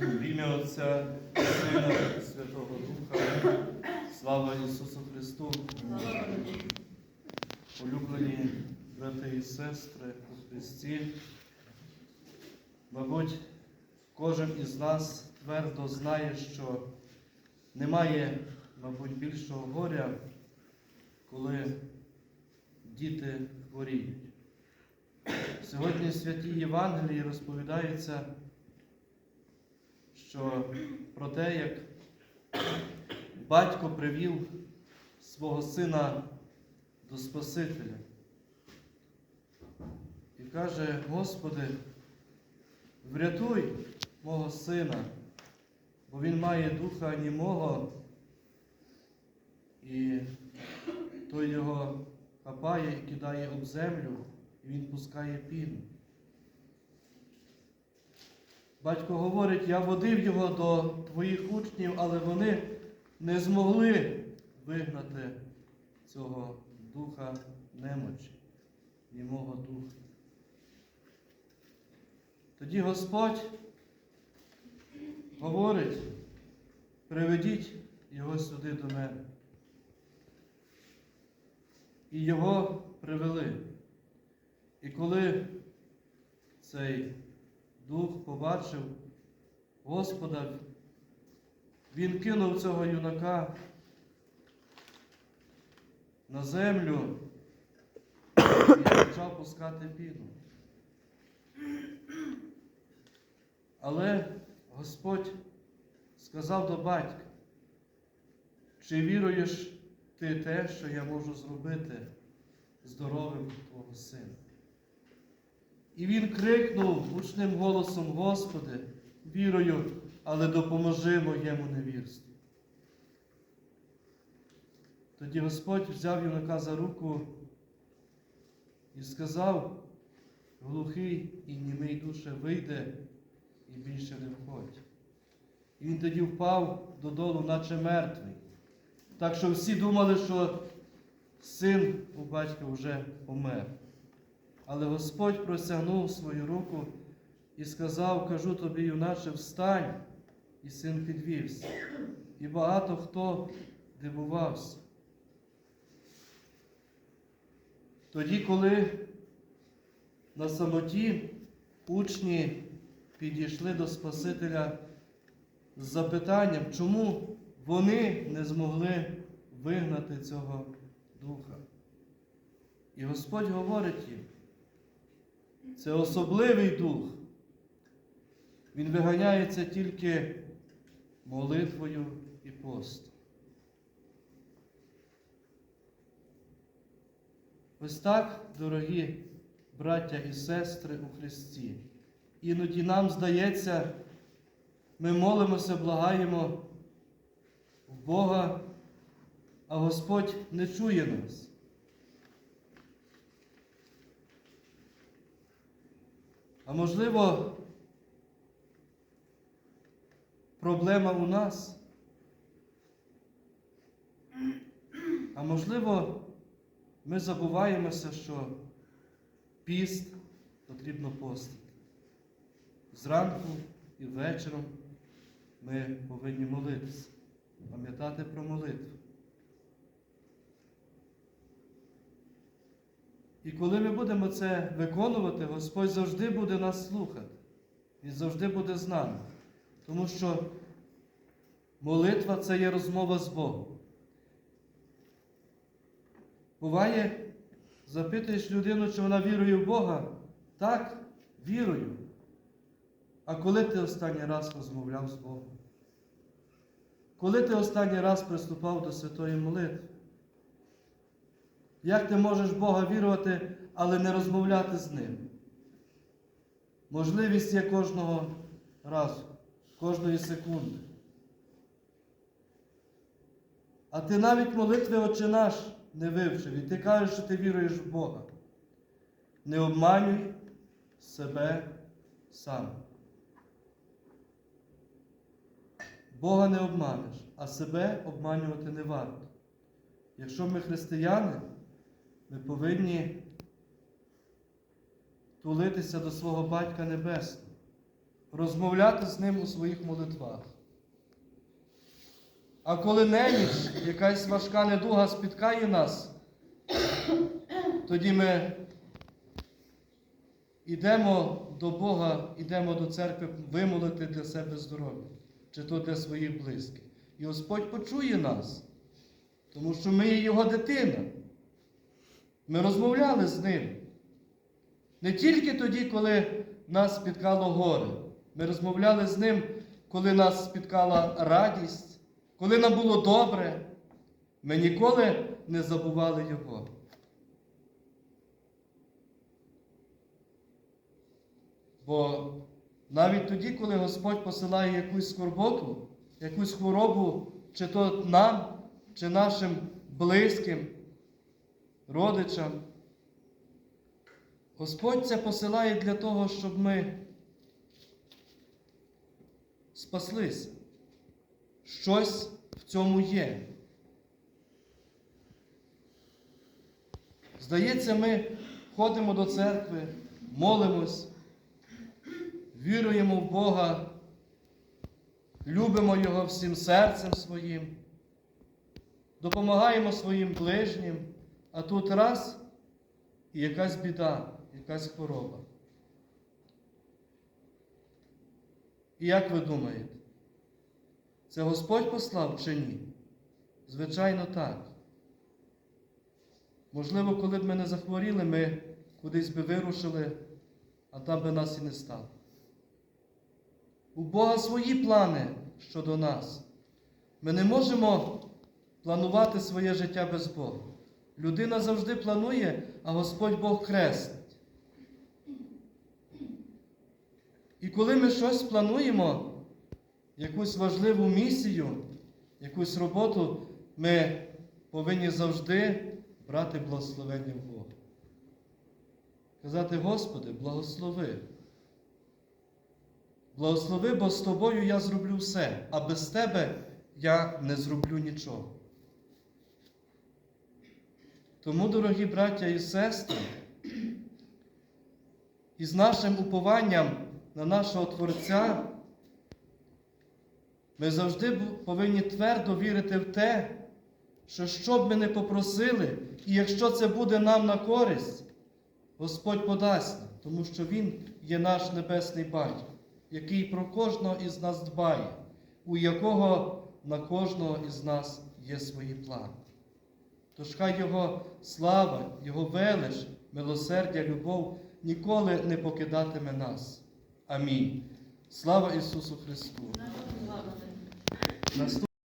В ім'я Отця, Сина Святого Духа. Слава Ісусу Христу! Улюблені брати і сестри у Христі. Мабуть, кожен із нас твердо знає, що немає, мабуть, більшого горя, коли діти хворіють. Сьогодні в святій Євангелії розповідається, що про те, як батько привів свого сина до Спасителя і каже, Господи, врятуй мого сина, бо він має духа німого, і той його хапає і кидає об землю, і він пускає піну. Батько говорить, я водив його до твоїх учнів, але вони не змогли вигнати цього духа немочі, німого духа. Тоді Господь говорить, приведіть його сюди до мене. І його привели. І коли цей дух побачив Господа, він кинув цього юнака на землю і почав пускати піну. Але Господь сказав до батька, чи віруєш ти те, що я можу зробити здоровим твого сина? І він крикнув гучним голосом, Господи, вірую, але допоможи моєму невірству. Тоді Господь взяв юнака за руку і сказав, глухий і німий душе вийде і більше не входь. І він тоді впав додолу, наче мертвий. Так що всі думали, що син у батька вже помер. Але Господь простягнув свою руку і сказав, кажу тобі, юначе, встань, і син підвівся. І багато хто дивувався. Тоді, коли на самоті учні підійшли до Спасителя з запитанням, чому вони не змогли вигнати цього духа. І Господь говорить їм, це особливий дух. Він виганяється тільки молитвою і постом. Ось так, дорогі браття і сестри у Христі. Іноді нам здається, ми молимося, благаємо в Бога, а Господь не чує нас. А можливо, проблема у нас. А можливо, ми забуваємося, що піст потрібно постити. Зранку і вечором ми повинні молитися, пам'ятати про молитву. І коли ми будемо це виконувати, Господь завжди буде нас слухати. Він завжди буде з нами. Тому що молитва це є розмова з Богом. Буває, запитуєш людину, чи вона вірує в Бога. Так, вірую. А коли ти останній раз розмовляв з Богом? Коли ти останній раз приступав до святої молитви? Як ти можеш Бога вірувати, але не розмовляти з Ним? Можливість є кожного разу, кожної секунди. А ти навіть молитви Отче наш не вивчив, і ти кажеш, що ти віруєш в Бога. Не обманюй себе сам. Бога не обманеш, а себе обманювати не варто. Якщо ми християни, ми повинні тулитися до свого Батька Небесного. розмовляти з ним у своїх молитвах. А коли неміч, якась важка недуга спіткає нас, тоді ми йдемо до Бога, йдемо до церкви вимолити для себе здоров'я, чи то для своїх близьких. І Господь почує нас, тому що ми є Його дитина. Ми розмовляли з ним. Не тільки тоді, коли нас спіткало горе. Ми розмовляли з ним, коли нас спіткала радість, коли нам було добре. Ми ніколи не забували Його. Бо навіть тоді, коли Господь посилає якусь скорботу, якусь хворобу, чи то нам, чи нашим близьким, родичам, Господь це посилає для того, щоб ми спаслися. Щось в цьому є. Здається, ми ходимо до церкви, молимось, віруємо в Бога, любимо Його всім серцем своїм, допомагаємо своїм ближнім, а тут раз і якась біда, якась хвороба. І як ви думаєте, це Господь послав чи ні? Звичайно, так. Можливо, коли б ми не захворіли, ми кудись би вирушили, а там би нас і не стало. У Бога свої плани щодо нас. Ми не можемо планувати своє життя без Бога. Людина завжди планує, а Господь Бог креслить. І коли ми щось плануємо, якусь важливу місію, якусь роботу, ми повинні завжди брати благословення в Бога. Казати, Господи, благослови. Благослови, бо з тобою я зроблю все, а без тебе я не зроблю нічого. Тому, дорогі браття і сестри, із нашим упованням на нашого Творця, ми завжди повинні твердо вірити в те, що що б ми не попросили, і якщо це буде нам на користь, Господь подасть, тому що Він є наш Небесний Батько, який про кожного із нас дбає, у якого на кожного із нас є свої плани. Тож хай Його слава, Його велич, милосердя, любов ніколи не покидатиме нас. Амінь. Слава Ісусу Христу!